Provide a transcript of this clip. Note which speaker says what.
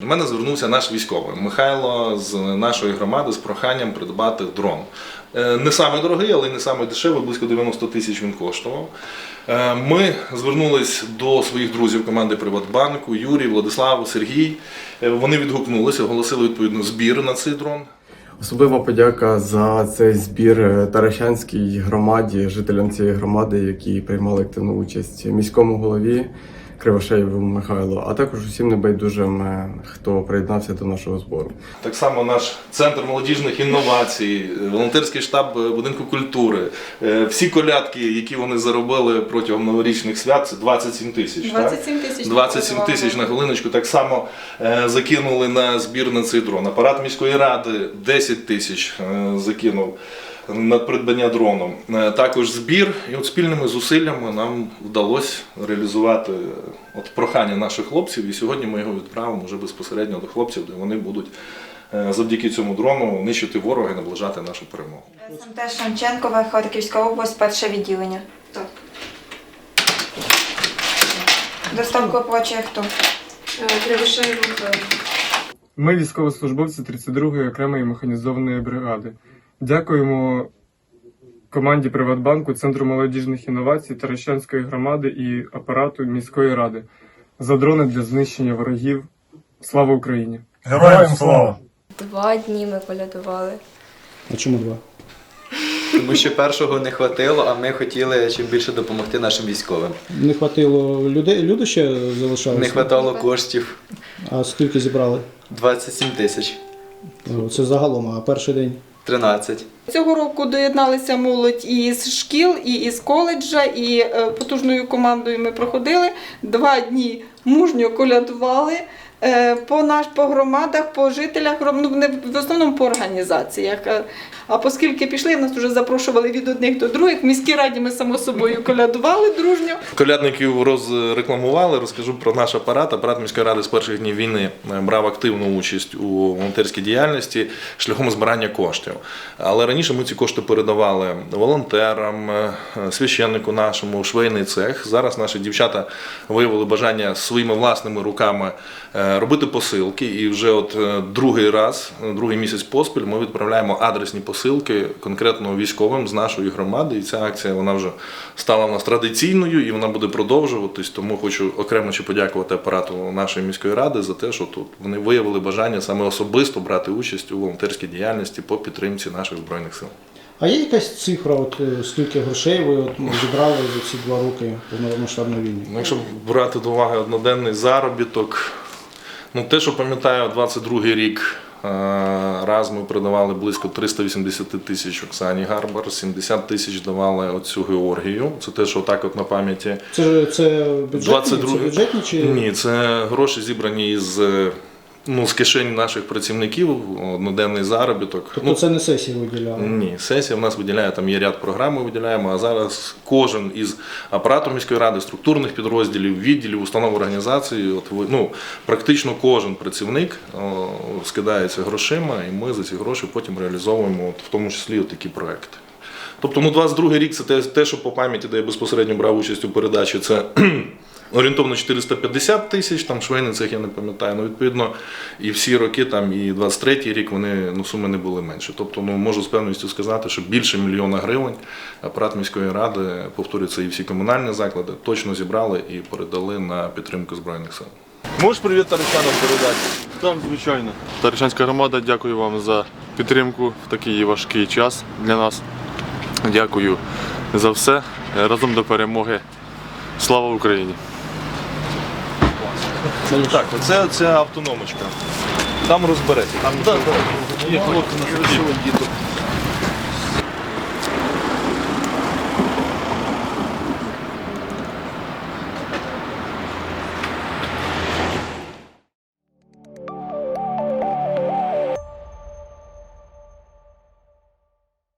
Speaker 1: До мене звернувся наш військовий Михайло з нашої громади з проханням придбати дрон. Е, Не самий дорогий, але й не самий дешевий, близько 90 тисяч він коштував. Е, Ми звернулись до своїх друзів команди Приватбанку, Юрій, Владислав, Сергій. Е, Вони відгукнулися, оголосили відповідно збір на цей дрон.
Speaker 2: Особлива подяка за цей збір Таращанській громаді, жителям цієї громади, які приймали активну участь міському голові Кривошеєву Михайлу, а також усім небайдужим, е, хто приєднався до нашого збору.
Speaker 1: Так само наш центр молодіжних інновацій, волонтерський штаб е, будинку культури. Е, Всі колядки, які вони заробили протягом новорічних свят, це 27 тисяч. так?
Speaker 3: 27 тисяч.
Speaker 1: 27 тисяч на хвилиночку. Так само закинули на збір на цей дрон. Апарат міської ради 10 тисяч закинув на придбання дрону. Е, Також збір, і от спільними зусиллями нам вдалося реалізувати от прохання наших хлопців. І сьогодні ми його відправимо вже безпосередньо до хлопців, де вони будуть е, завдяки цьому дрону нищити ворога і наближати нашу перемогу.
Speaker 4: СМТ Шевченкова, Харківська область, перше відділення.
Speaker 3: Так.
Speaker 4: Доставку оплачує хто?
Speaker 3: Кривошеєв Михайло.
Speaker 5: Ми військовослужбовці 32-ї окремої механізованої бригади. Дякуємо команді Приватбанку, Центру молодіжних інновацій Таращанської громади і апарату міської ради за дрони для знищення ворогів. Слава Україні!
Speaker 6: Героям слава!
Speaker 7: Два дні ми колядували.
Speaker 8: А чому два?
Speaker 9: Тому що першого не хватило, а ми хотіли чим більше допомогти нашим військовим.
Speaker 8: Не хватило людей, люди ще залишалися?
Speaker 9: Не хватало коштів.
Speaker 8: А скільки зібрали?
Speaker 9: 27 тисяч,
Speaker 8: Це загалом, а перший день?
Speaker 9: 13.
Speaker 3: Цього року доєдналися молодь із шкіл, і із коледжа, і е, потужною командою ми проходили. Два дні мужньо колядували по наш по громадах, по жителях, ну, не в основному по організаціях. Е, А оскільки пішли, нас вже запрошували від одних до других. В міській раді ми само собою колядували дружньо.
Speaker 1: Колядників розрекламували. Розкажу про наш апарат. Апарат міської ради з перших днів війни е, брав активну участь у волонтерській діяльності шляхом збирання коштів. Але раніше ми ці кошти передавали волонтерам, е, священнику нашому, швейний цех. Зараз наші дівчата виявили бажання своїми власними руками е, робити посилки. І вже от е, другий раз, е, другий місяць поспіль, ми відправляємо адресні посилки конкретно військовим з нашої громади. І ця акція вона вже стала в нас традиційною і вона буде продовжуватись. Тому хочу окремо ще подякувати апарату нашої міської ради за те, що тут вони виявили бажання саме особисто брати участь у волонтерській діяльності по підтримці наших збройних сил.
Speaker 8: А є якась цифра, от е, скільки грошей ви от, зібрали за ці два роки повномасштабної війни?
Speaker 1: Ну, якщо брати до уваги одноденний заробіток, ну те, що пам'ятаю, 22-й рік. е, Раз ми продавали близько 380 тисяч Оксані Гарбар, 70 тисяч давали оцю Георгію. Це те, що так от на пам'яті.
Speaker 8: Це це бюджетні,
Speaker 1: 22
Speaker 8: це бюджетні чи
Speaker 1: Ні, це гроші зібрані із, е, ну, з кишень наших працівників, одноденний заробіток.
Speaker 8: тобто
Speaker 1: Ну,
Speaker 8: це не сесії виділяли?
Speaker 1: ні, сесія в нас виділяє, там є ряд програм, ми виділяємо, а зараз кожен із апарату міської ради, структурних підрозділів, відділів, установ організації, от ну, практично кожен працівник о, скидається грошима, і ми за ці гроші потім реалізовуємо, от, в тому числі от такі проекти. Тобто, ну, 22 рік це те, те, що по пам'яті, де я безпосередньо брав участь у передачі, це орієнтовно 450 тисяч, там швейний цех, я не пам'ятаю. Ну, відповідно, і всі роки, там, і 23-й рік вони ну, суми не були менше. Тобто, ну, можу з певністю сказати, що більше мільйона гривень апарат міської ради, повторюється, і всі комунальні заклади, точно зібрали і передали на підтримку Збройних сил.
Speaker 10: Можеш привіт Таричанам передати? Так, звичайно. Таричанська громада, дякую вам за підтримку в такий важкий час для нас. Дякую за все. Разом до перемоги. Слава Україні!
Speaker 1: Так, оце, це автономочка. Там розбереться. Там є хлопці на діток.